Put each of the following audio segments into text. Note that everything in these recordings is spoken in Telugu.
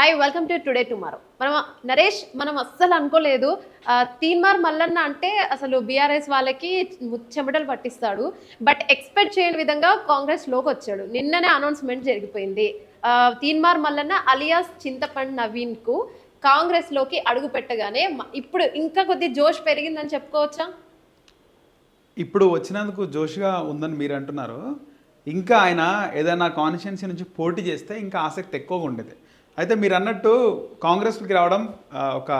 Hi welcome to today tomorrow మనం నరేష్ మనం అస్సలు అనుకోలేదు. తీన్మార్ మల్లన్న అంటే అసలు బీఆర్ఎస్ వాళ్ళకి చెమటలు పట్టిస్తాడు. బట్ ఎక్స్పెక్ట్ చేయని విధంగా కాంగ్రెస్లోకి వచ్చాడు. నిన్ననే అనౌన్స్మెంట్ జరిగిపోయింది. తీన్మార్ మల్లన్న అలియాస్ చింతపండి నవీన్కు కాంగ్రెస్లోకి అడుగు పెట్టగానే ఇప్పుడు ఇంకా కొద్ది జోష్ పెరిగిందని చెప్పుకోవచ్చా? ఇప్పుడు వచ్చినందుకు జోష్గా ఉందని మీరు అంటున్నారు. ఇంకా ఆయన ఏదైనా కాన్స్టిట్యున్సీ నుంచి పోటీ చేస్తే ఇంకా ఆసక్తి ఎక్కువగా ఉండేది. అయితే మీరు అన్నట్టు కాంగ్రెస్కి రావడం ఒక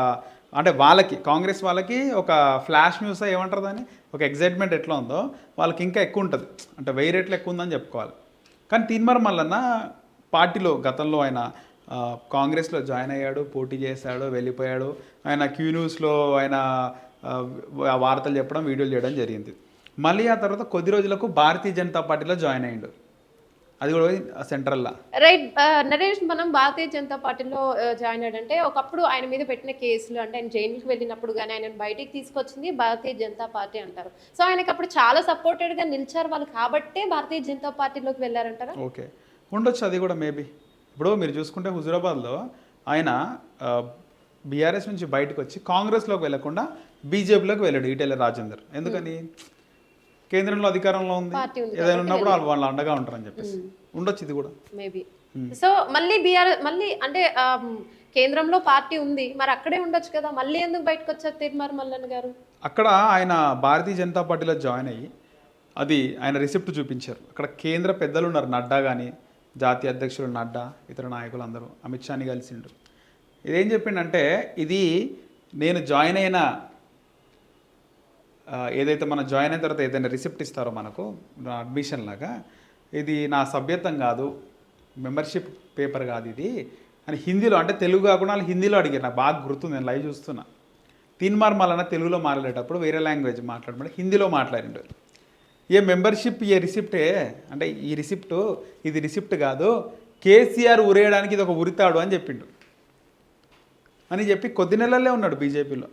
అంటే వాళ్ళకి కాంగ్రెస్ వాళ్ళకి ఒక ఫ్లాష్ న్యూస్ ఏమంటారు దాన్ని? ఒక ఎగ్జైట్మెంట్ ఎట్లా ఉందో వాళ్ళకి ఇంకా ఎక్కువ ఉంటుంది. అంటే వెయ్యి రేట్లు ఎక్కువ ఉందని చెప్పుకోవాలి. కానీ తీన్మర్ మల్లన్న పార్టీలో గతంలో ఆయన కాంగ్రెస్లో జాయిన్ అయ్యాడు పోటీ చేశాడు వెళ్ళిపోయాడు. ఆయన క్యూ న్యూస్లో ఆయన వార్తలు చెప్పడం వీడియోలు చేయడం జరిగింది. మళ్ళీ ఆ తర్వాత కొద్ది రోజులకు భారతీయ జనతా పార్టీలో జాయిన్ అయ్యాడు. అది కూడా సెంట్రల్లా రైట్ నరేష్ మనం భారతీయ జనతా పార్టీలో జాయిన్ అయ్యాడంటే ఒకప్పుడు ఆయన మీద పెట్టిన కేసులు అంటే ఆయన జైలుకి వెళ్ళినప్పుడు కానీ ఆయన బయటికి తీసుకొచ్చింది భారతీయ జనతా పార్టీ అంటారు. సో ఆయనకి అప్పుడు చాలా supported గా నిలిచారు వాళ్ళు కాబట్టే భారతీయ జనతా పార్టీలోకి వెళ్ళారంటారా? ఓకే. ఉండొచ్చు అది కూడా మేబీ ఇప్పుడు మీరు చూసుకుంటే హుజురాబాద్లో ఆయన బీఆర్ఎస్ నుంచి బయటకు వచ్చి కాంగ్రెస్లోకి వెళ్ళకుండా బీజేపీలోకి వెళ్ళాడు ఈటెల రాజేందర్. ఎందుకని? కేంద్రంలో అధికారంలో ఉంది. ఏదైనా ఉన్నప్పుడు వాళ్ళు అండగా ఉంటారని చెప్పేసి. ఉండొచ్చు ఇది కూడా. మేబీ సో మళ్ళీ బీఆర్ మళ్ళీ అంటే కేంద్రంలో పార్టీ ఉంది. మరి అక్కడే ఉండొచ్చు కదా. మళ్ళీ ఎందుకు బయటకు వచ్చారు తిరుమల మల్లన్ గారు? అక్కడ ఆయన భారతీయ జనతా పార్టీలో జాయిన్ అయ్యి అది ఆయన రిసిప్ట్ చూపించారు. అక్కడ కేంద్ర పెద్దలు ఉన్నారు. నడ్డా కానీ జాతీయ అధ్యక్షులు నడ్డా ఇతర నాయకులు అందరూ. అమిత్ షాని కలిసిండ్రు. ఇదేం చెప్పిండంటే ఇది నేను జాయిన్ అయిన ఏదైతే మనం జాయిన్ అయిన తర్వాత ఏదైనా రిసిప్ట్ ఇస్తారో మనకు అడ్మిషన్ లాగా ఇది నా సభ్యత్వం కాదు మెంబర్షిప్ పేపర్ కాదు ఇది అని హిందీలో అంటే తెలుగు కాకుండా వాళ్ళు హిందీలో అడిగారు. నాకు బాగా గుర్తుంది నేను లైవ్ చూస్తున్నా. తిన్ మార్మాలన్న తెలుగులో మాట్లాడేటప్పుడు వేరే లాంగ్వేజ్ మాట్లాడమంటే హిందీలో మాట్లాడిండు. ఏ మెంబర్షిప్ ఏ రిసిప్టే అంటే ఈ రిసిప్ట్ ఇది రిసిప్ట్ కాదు కేసీఆర్ ఉరేయడానికి ఇది ఒక ఉరితాడు అని చెప్పిండు. అని చెప్పి కొద్ది నెలల్లో ఉన్నాడు బీజేపీలో.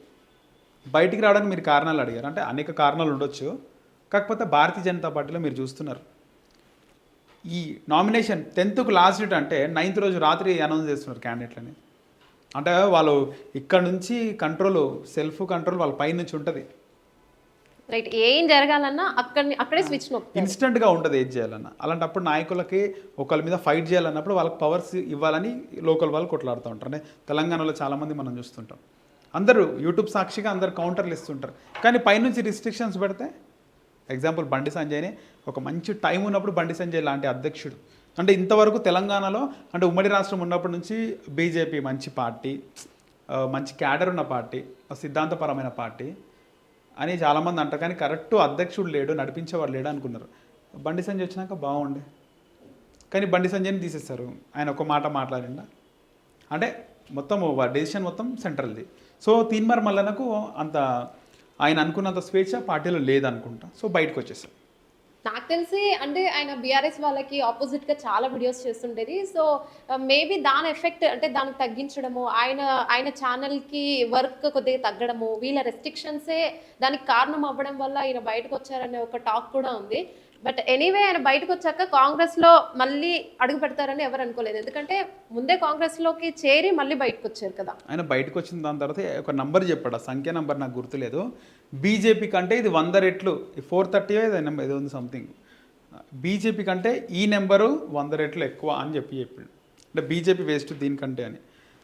బయటికి రావడానికి మీరు కారణాలు అడిగారు. అంటే అనేక కారణాలు ఉండొచ్చు. కాకపోతే భారతీయ జనతా పార్టీలో మీరు చూస్తున్నారు. ఈ నామినేషన్ టెన్త్కు లాస్ట్ డేట్ అంటే నైన్త్ రోజు రాత్రి అనౌన్స్ చేస్తున్నారు క్యాండిడేట్లని. అంటే వాళ్ళు ఇక్కడ నుంచి కంట్రోల్ సెల్ఫ్ కంట్రోల్ వాళ్ళ పై నుంచి ఉంటుంది. రైట్ ఏం జరగాలన్నా అక్కడ అక్కడే స్విచ్ ఇన్స్టెంట్గా ఉంటుంది ఏది చేయాలన్న. అలాంటప్పుడు నాయకులకి ఒకళ్ళ మీద ఫైట్ చేయాలన్నప్పుడు వాళ్ళకి పవర్స్ ఇవ్వాలని లోకల్ వాళ్ళు కొట్లాడుతూ ఉంటారు. అంటే తెలంగాణలో చాలామంది మనం చూస్తుంటాం. అందరూ యూట్యూబ్ సాక్షిగా అందరు కౌంటర్లు ఇస్తుంటారు. కానీ పైనుంచి రిస్ట్రిక్షన్స్ పెడితే ఎగ్జాంపుల్ బండి సంజయ్ని ఒక మంచి టైం ఉన్నప్పుడు బండి సంజయ్ లాంటి అధ్యక్షుడు. అంటే ఇంతవరకు తెలంగాణలో అంటే ఉమ్మడి రాష్ట్రం ఉన్నప్పటి నుంచి బీజేపీ మంచి పార్టీ మంచి క్యాడర్ ఉన్న పార్టీ సిద్ధాంతపరమైన పార్టీ అని చాలామంది అంటారు. కానీ కరెక్ట్ అధ్యక్షుడు లేడు నడిపించేవాడు లేడు అనుకున్నారు. బండి సంజయ్ వచ్చినాక బాగుండే. కానీ బండి సంజయ్ని తీసేస్తారు ఆయన ఒక మాట మాట్లాడిండా. అంటే మొత్తం డెసిషన్ మొత్తం సెంట్రల్ది సో తీన్మార్ మల్లనకు అంత ఆయన అనుకున్నంత స్వేచ్ఛ పార్టీలో లేదనుకుంటా. సో బయటకు వచ్చేసారు నాకు తెలిసి అంటే ఆయన బీఆర్ఎస్ వాళ్ళకి ఆపోజిట్గా చాలా వీడియోస్ చేస్తుండేది. సో మేబీ దాని ఎఫెక్ట్ అంటే దానికి తగ్గించడము ఆయన ఆయన ఛానల్కి వర్క్ కొద్దిగా తగ్గడము వీళ్ళ రెస్ట్రిక్షన్సే దానికి కారణం అవ్వడం వల్ల ఆయన బయటకు వచ్చారనే ఒక టాక్ కూడా ఉంది. బట్ ఎనీవే ఆయన బయటకు వచ్చాక కాంగ్రెస్లో మళ్ళీ అడుగు పెడతారని ఎవరు అనుకోలేదు. ఎందుకంటే ముందే కాంగ్రెస్లోకి చేరి మళ్ళీ బయటకు వచ్చారు కదా. ఆయన బయటకు వచ్చిన దాని తర్వాత ఒక నంబర్ చెప్పాడు. ఆ సంఖ్య నంబర్ నాకు గుర్తులేదు. బీజేపీ కంటే ఇది వంద రెట్లు. ఫోర్ థర్టీ ఇది ఉంది సంథింగ్. బీజేపీ కంటే ఈ నెంబరు వంద రెట్లు ఎక్కువ అని చెప్పి చెప్పిండు. అంటే బీజేపీ వేస్ట్ దీనికంటే అని.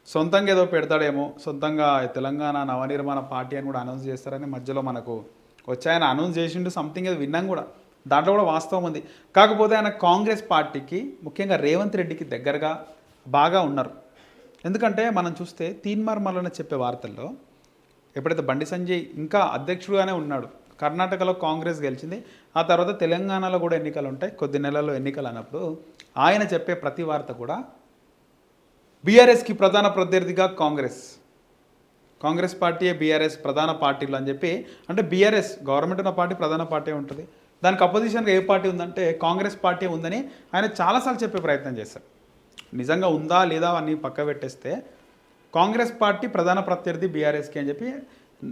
సొంతంగా ఏదో పెడతాడేమో సొంతంగా తెలంగాణ నవనిర్మాణ పార్టీ అని కూడా అనౌన్స్ చేస్తారని మధ్యలో మనకు వచ్చాయని ఆయన అనౌన్స్ చేసిండు సంథింగ్ అది విన్నాం కూడా. దాంట్లో కూడా వాస్తవం ఉంది. కాకపోతే ఆయన కాంగ్రెస్ పార్టీకి ముఖ్యంగా రేవంత్ రెడ్డికి దగ్గరగా బాగా ఉన్నారు. ఎందుకంటే మనం చూస్తే తీన్మార్మల్లన చెప్పే వార్తల్లో ఎప్పుడైతే బండి సంజయ్ ఇంకా అధ్యక్షుడుగానే ఉన్నాడు కర్ణాటకలో కాంగ్రెస్ గెలిచింది ఆ తర్వాత తెలంగాణలో కూడా ఎన్నికలు ఉంటాయి. కొద్ది నెలల్లో ఎన్నికలు అన్నప్పుడు ఆయన చెప్పే ప్రతి వార్త కూడా బీఆర్ఎస్కి ప్రధాన ప్రత్యర్థిగా కాంగ్రెస్. కాంగ్రెస్ పార్టీయే బీఆర్ఎస్ ప్రధాన పార్టీలు అని చెప్పి అంటే బీఆర్ఎస్ గవర్నమెంట్ ఉన్న పార్టీ ప్రధాన పార్టీ ఉంటుంది. దానికి అపోజిషన్గా ఏ పార్టీ ఉందంటే కాంగ్రెస్ పార్టీ ఉందని ఆయన చాలాసార్లు చెప్పే ప్రయత్నం చేశారు. నిజంగా ఉందా లేదా అని పక్క పెట్టేస్తే కాంగ్రెస్ పార్టీ ప్రధాన ప్రత్యర్థి బీఆర్ఎస్కి అని చెప్పి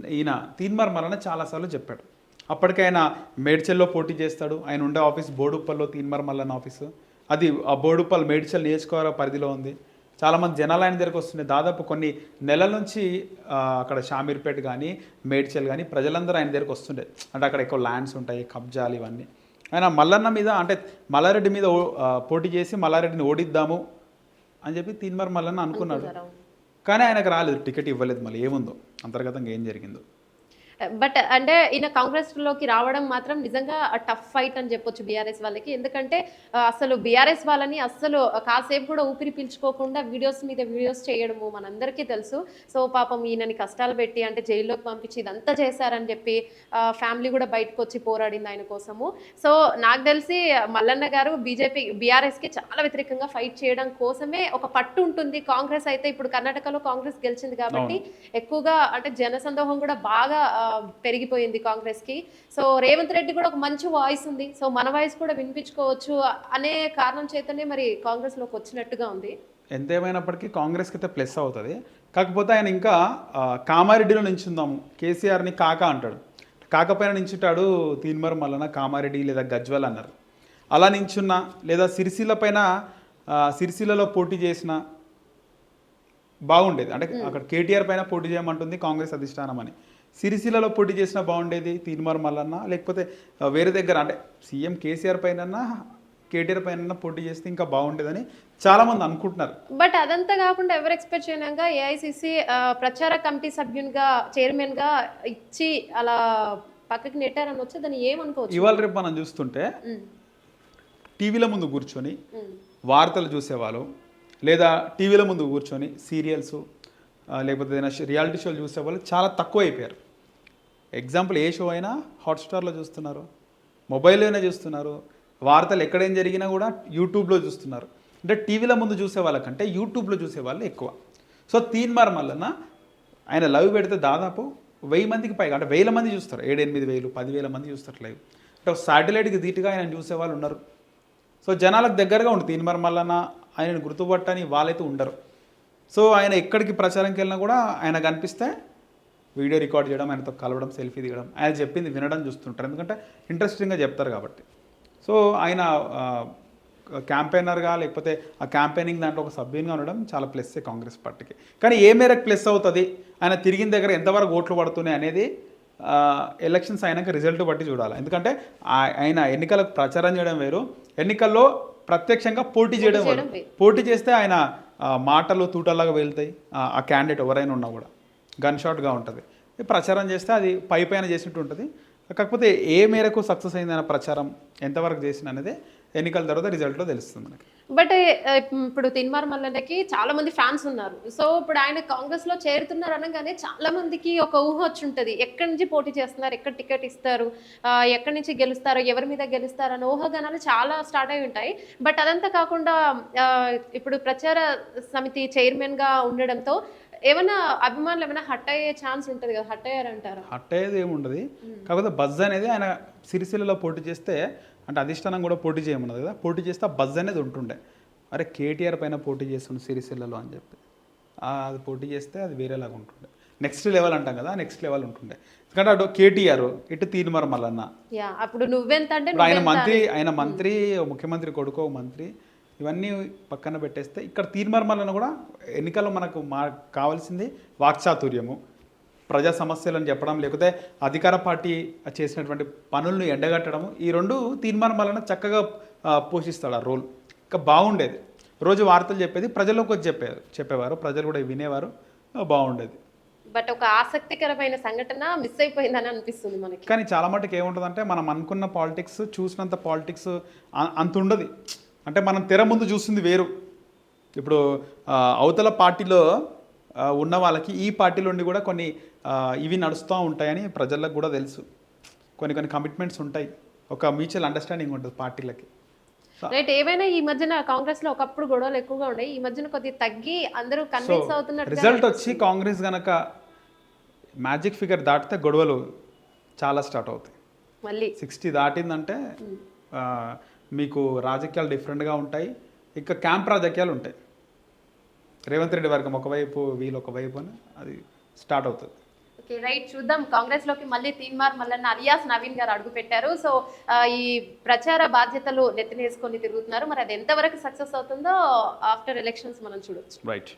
ఈయన తీన్మార్ మరణ చాలాసార్లు చెప్పాడు. అప్పటికైనా మేడ్చల్లో పోటీ చేస్తాడు. ఆయన ఉండే ఆఫీస్ బోడుప్పల్లో తీన్మార్ మల్లన్న ఆఫీసు. అది ఆ బోడుప్పల్ మేడ్చల్ నియోజకవర్గ పరిధిలో ఉంది. చాలామంది జనాలు ఆయన దగ్గరకు వస్తుండే. దాదాపు కొన్ని నెలల నుంచి అక్కడ షామీర్పేట కానీ మేడ్చల్ కానీ ప్రజలందరూ ఆయన దగ్గరకు వస్తుండే. అంటే అక్కడ ఎక్కువ ల్యాండ్స్ ఉంటాయి కబ్జాలు ఇవన్నీ. ఆయన మల్లన్న మీద అంటే మల్లారెడ్డి మీద పోటీ చేసి మల్లారెడ్డిని ఓడిద్దాము అని చెప్పి తీన్మార్ మల్లన్న అనుకున్నాడు. కానీ ఆయనకు రాలేదు టికెట్ ఇవ్వలేదు. మళ్ళీ ఏముందో అంతర్గతంగా ఏం జరిగిందో. బట్ అంటే ఈయన కాంగ్రెస్లోకి రావడం మాత్రం నిజంగా టఫ్ ఫైట్ అని చెప్పొచ్చు బీఆర్ఎస్ వాళ్ళకి. ఎందుకంటే అసలు బీఆర్ఎస్ వాళ్ళని అస్సలు కాసేపు కూడా ఊపిరి పీల్చుకోకుండా వీడియోస్ మీద వీడియోస్ చేయడము మనందరికీ తెలుసు. సో పాపం ఈయనని కష్టాలు పెట్టి అంటే జైల్లోకి పంపించి ఇదంతా చేశారని చెప్పి ఫ్యామిలీ కూడా బయటకు వచ్చి పోరాడింది ఆయన కోసము. సో నాకు తెలిసి మల్లన్న గారు బీజేపీ బీఆర్ఎస్కి చాలా వ్యతిరేకంగా ఫైట్ చేయడం కోసమే ఒక పట్టు ఉంటుంది. కాంగ్రెస్ అయితే ఇప్పుడు కర్ణాటకలో కాంగ్రెస్ గెలిచింది కాబట్టి ఎక్కువగా అంటే జనసందోహం కూడా బాగా పెరిగిపోయింది కాంగ్రెస్కి సో రేవంత్ రెడ్డి కూడా ఒక మంచి వాయిస్ ఉంది. సో మన వాయిస్ కూడా వినిపించుకోవచ్చు అనే కారణం చేతనే మరి కాంగ్రెస్లోకి వచ్చినట్టుగా ఉంది. ఎంత ఏమైనప్పటికీ కాంగ్రెస్కి అయితే ప్లస్ అవుతుంది. కాకపోతే ఆయన ఇంకా కామారెడ్డిలో నించుందాము. కేసీఆర్ని కాక అంటాడు. కాక పైన నించుంటాడు తీన్మర్ మల్లన కామారెడ్డి లేదా గజ్వల్ అన్నారు. అలా నించున్న లేదా సిరిసిల్ల పైన సిరిసిల్లలో పోటీ చేసిన బాగుండేది. అంటే అక్కడ కేటీఆర్ పైన పోటీ చేయమంటుంది కాంగ్రెస్ అధిష్టానం అని. సిరిసిల్లలో పోటీ చేసినా బాగుండేది తీన్మార్ మల్లన్న. లేకపోతే వేరే దగ్గర అంటే సీఎం కేసీఆర్ పైన కేటీఆర్ పైన పోటీ చేస్తే ఇంకా బాగుండేదని చాలామంది అనుకుంటున్నారు. బట్ అదంతా కాకుండా ఎవరు ఎక్స్పెక్ట్ చేయనంగా ఏఐసిసి ప్రచార కమిటీ సభ్యునిగా చైర్మన్గా ఇచ్చి అలా పక్కకి నెట్టారని వచ్చి దాన్ని ఏమనుకోవచ్చు? ఇవాళ రేపు మనం చూస్తుంటే టీవీల ముందు కూర్చొని వార్తలు చూసేవాళ్ళు లేదా టీవీల ముందు కూర్చొని సీరియల్స్ లేకపోతే ఏదైనా రియాలిటీ షోలు చూసేవాళ్ళు చాలా తక్కువ అయిపోయారు. ఎగ్జాంపుల్ ఏ షో అయినా హాట్స్టార్లో చూస్తున్నారు. మొబైల్లోనే చూస్తున్నారు. వార్తలు ఎక్కడేం జరిగినా కూడా యూట్యూబ్లో చూస్తున్నారు. అంటే టీవీల ముందు చూసే వాళ్ళకంటే యూట్యూబ్లో చూసే వాళ్ళు ఎక్కువ. సో తీన్మార్ మల్లన్న ఆయన లైవ్ పెడితే దాదాపు వెయ్యి మందికి పైగా అంటే వేల మంది చూస్తారు. ఏడెనిమిది వేలు పదివేల మంది చూస్తారు లైవ్. అంటే సాటిలైట్కి ధీటుగా ఆయన చూసే వాళ్ళు ఉన్నారు. సో జనాలకు దగ్గరగా ఉంటుంది తీన్మార్ మల్లన్న ఆయనను గుర్తుపట్టని వాళ్ళైతే ఉండరు. సో ఆయన ఎక్కడికి ప్రచారంకి వెళ్ళినా కూడా ఆయన కనిపిస్తే వీడియో రికార్డ్ చేయడం ఆయనతో కలవడం సెల్ఫీ దిగడం ఆయన చెప్పింది వినడం చూస్తుంటారు. ఎందుకంటే ఇంట్రెస్టింగ్గా చెప్తారు కాబట్టి. సో ఆయన క్యాంపెయినర్గా లేకపోతే ఆ క్యాంపెయినింగ్ దాంట్లో ఒక సభ్యునిగా ఉండడం చాలా ప్లస్ కాంగ్రెస్ పార్టీకి. కానీ ఏ మేరకు ప్లస్ అవుతుంది? ఆయన తిరిగిన దగ్గర ఎంతవరకు ఓట్లు పడుతున్నాయి అనేది ఎలక్షన్స్ అయినాక రిజల్ట్ బట్టి చూడాలి. ఎందుకంటే ఆయన ఎన్నికలకు ప్రచారం చేయడం వేరు. ఎన్నికల్లో ప్రత్యక్షంగా పోటీ చేయడం. పోటీ చేస్తే ఆయన మాటలు తూటల్లాగా వెళ్తాయి. ఆ క్యాండిడేట్ ఎవరైనా ఉన్నా కూడా. గన్ షాట్గా ఉంటుంది. ప్రచారం చేస్తే అది పై పైన చేసినట్టు ఉంటుంది. కాకపోతే ఏ మేరకు సక్సెస్ అయిందన్న ప్రచారం ఎంతవరకు చేసిన అనేది ఎన్నికల తర్వాత రిజల్ట్లో తెలుస్తుంది మనకి. బట్ ఇప్పుడు తిన్మార్ మల్లన్నకి చాలా మంది ఫ్యాన్స్ ఉన్నారు. సో ఇప్పుడు ఆయన కాంగ్రెస్లో చేరుతున్నారు అనగానే చాలా మందికి ఒక ఊహ వచ్చి ఉంటది ఎక్కడి నుంచి పోటీ చేస్తున్నారు? ఎక్కడ టికెట్ ఇస్తారు? ఎక్కడి నుంచి గెలుస్తారు? ఎవరి మీద గెలుస్తారు? అనే ఊహాగానాలు చాలా స్టార్ట్ అయి ఉంటాయి. బట్ అదంతా కాకుండా ఇప్పుడు ప్రచార సమితి చైర్మన్గా ఉండడంతో ఏమైనా అభిమానులు ఏమైనా హట్ అయ్యే ఛాన్స్ ఉంటుంది కదా హట్ అయ్యారంటారా? హట్ అయ్యేది ఏముండదు. కాకపోతే బజ్ అనేది ఆయన సిరిసిల్లలో పోటీ చేస్తే అంటే అధిష్టానం కూడా పోటీ చేయమన్నది కదా. పోటీ చేస్తే ఆ బజ్ అనేది ఉంటుండే. అరే కేటీఆర్ పైన పోటీ చేస్తుండే సిరిసిల్లలో అని చెప్పి. అది పోటీ చేస్తే అది వేరేలాగా ఉంటుండే. నెక్స్ట్ లెవెల్ అంటాం కదా నెక్స్ట్ లెవెల్ ఉంటుండే. ఎందుకంటే అటు కేటీఆర్ ఇటు తీన్మర మల్లన్న. యా అప్పుడు నువ్వెంత అంటే ఆయన మంత్రి ఆయన మంత్రి ముఖ్యమంత్రి కొడుకో మంత్రి ఇవన్నీ పక్కన పెట్టేస్తే ఇక్కడ తీర్మార్మలను కూడా ఎన్నికల్లో మనకు మా కావాల్సింది వాక్చాతుర్యము. ప్రజా సమస్యలను చెప్పడం లేకపోతే అధికార పార్టీ చేసినటువంటి పనులను ఎండగట్టడము ఈ రెండు తీర్మానం చక్కగా ఆ, పోషిస్తాడు ఆ రోల్. ఇంకా బాగుండేది. రోజు వార్తలు చెప్పేది ప్రజల్లోకి వచ్చి చెప్పేది చెప్పేవారు. ప్రజలు కూడా వినేవారు. బాగుండేది. బట్ ఒక ఆసక్తికరమైన సంఘటన మిస్ అయిపోయిందని అనిపిస్తుంది మనకి. కానీ చాలా మటుకు ఏముంటుందంటే మనం అనుకున్న పాలిటిక్స్ చూసినంత పాలిటిక్స్ అంత ఉండదు. అంటే మనం తెర ముందు చూస్తుంది వేరు. ఇప్పుడు అవతల పార్టీలో ఉన్న వాళ్ళకి ఈ పార్టీలో ఉండి కూడా కొన్ని ఇవి నడుస్తూ ఉంటాయని ప్రజలకు కూడా తెలుసు. కొన్ని కొన్ని కమిట్మెంట్స్ ఉంటాయి. ఒక మ్యూచువల్ అండర్స్టాండింగ్ ఉంటుంది పార్టీలకి. రైట్ ఏమైనా ఈ మధ్యన కాంగ్రెస్లో ఒకప్పుడు గొడవలు ఎక్కువగా ఉన్నాయి ఈ మధ్యన కొద్దిగా తగ్గి అందరూ కన్విన్స్ అవుతున్నట్టు రిజల్ట్ వచ్చి కాంగ్రెస్ గనక మ్యాజిక్ ఫిగర్ దాటితే గొడవలు చాలా స్టార్ట్ అవుతాయి. మళ్ళీ. సిక్స్టీ దాటిందంటే ఆ, మీకు రాజకీయాలు డిఫరెంట్గా ఉంటాయి. ఇంకా క్యాంప్ రాజకీయాలు ఉంటాయి. రేవంత్ రెడ్డి వర్గం ఒకవైపు వీళ్ళు ఒకవైపు అని అది స్టార్ట్ అవుతుంది. ఓకే రైట్ చూద్దాం. కాంగ్రెస్లోకి మళ్ళీ తీన్మార్ మల్లన్న అలియాస్ నవీన్ గారు అడుగు పెట్టారు. సో ఈ ప్రచార బాధ్యతలు నెత్తినేసుకొని తిరుగుతున్నారు. మరి అది ఎంతవరకు సక్సెస్ అవుతుందో ఆఫ్టర్ ఎలక్షన్స్ మనం చూడొచ్చు. రైట్.